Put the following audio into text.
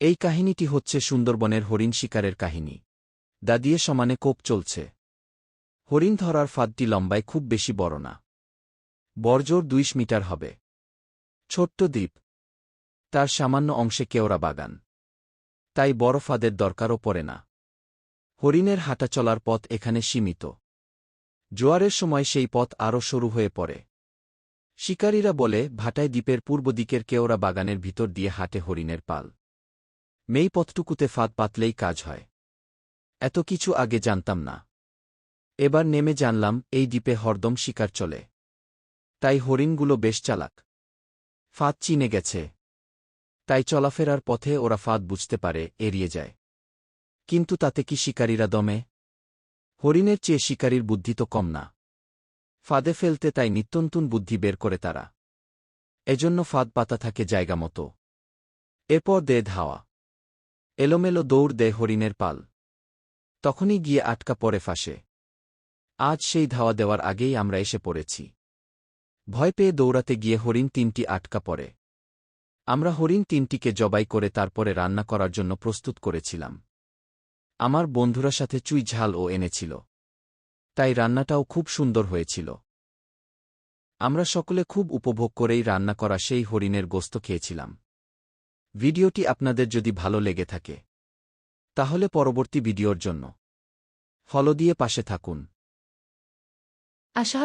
এই কাহিনীটি হচ্ছে সুন্দরবনের হরিণ শিকারের কাহিনী। দাদিয়ে সমানে কোপ চলছে। হরিণ ধরার ফাঁদটি লম্বায় খুব বেশি বড় না। বর্জোর দুইশ মিটার হবে। ছোট্ট দ্বীপ। তার সামান্য অংশে কেওড়া বাগান। তাই বড় ফাঁদের দরকারও পড়ে না। হরিণের হাঁটা চলার পথ এখানে সীমিত। জোয়ারের সময় সেই পথ আরও সরু হয়ে পড়ে। শিকারীরা বলে, ভাটায় দ্বীপের পূর্ব দিকের কেওড়া বাগানের ভিতর দিয়ে হাঁটে হরিণের পাল। মেই পথটুকুতে ফাঁদ পাতলেই কাজ হয়। এত কিছু আগে জানতাম না। এবার নেমে জানলাম, এই দ্বীপে হরদম শিকার চলে। তাই হরিণগুলো বেশ চালাক। ফাঁদ চিনে গেছে। তাই চলাফেরার পথে ওরা ফাঁদ বুঝতে পারে, এড়িয়ে যায়। কিন্তু তাতে কি শিকারীরা দমে? হরিণের চেয়ে শিকারীর বুদ্ধি তো কম না। ফাঁদে ফেলতে তাই নিত্যন্তন বুদ্ধি বের করে তারা। এজন্য ফাঁদ পাতা থাকে জায়গা মতো। এরপর দে ধাওয়া এলোমেলো দৌড় দেয় হরিণের পাল। তখনই গিয়ে আটকা পড়ে ফাঁসে। আজ সেই ধাওয়া দেওয়ার আগেই আমরা এসে পড়েছি। ভয় পেয়ে দৌড়াতে গিয়ে হরিণ তিনটি আটকা পড়ে। আমরা হরিণ তিনটিকে জবাই করে তারপরে রান্না করার জন্য প্রস্তুত করেছিলাম। আমার বন্ধুরা সাথে চুই ঝাল ও এনেছিল। তাই রান্নাটাও খুব সুন্দর হয়েছিল। আমরা সকলে খুব উপভোগ করেই রান্না করা সেই হরিণের গোস্ত খেয়েছিলাম। ভিডিওটি আপনাদের যদি ভালো লেগে থাকে, তাহলে পরবর্তী ভিডিওর জন্য, ফলো দিয়ে পাশে থাকুন। আশা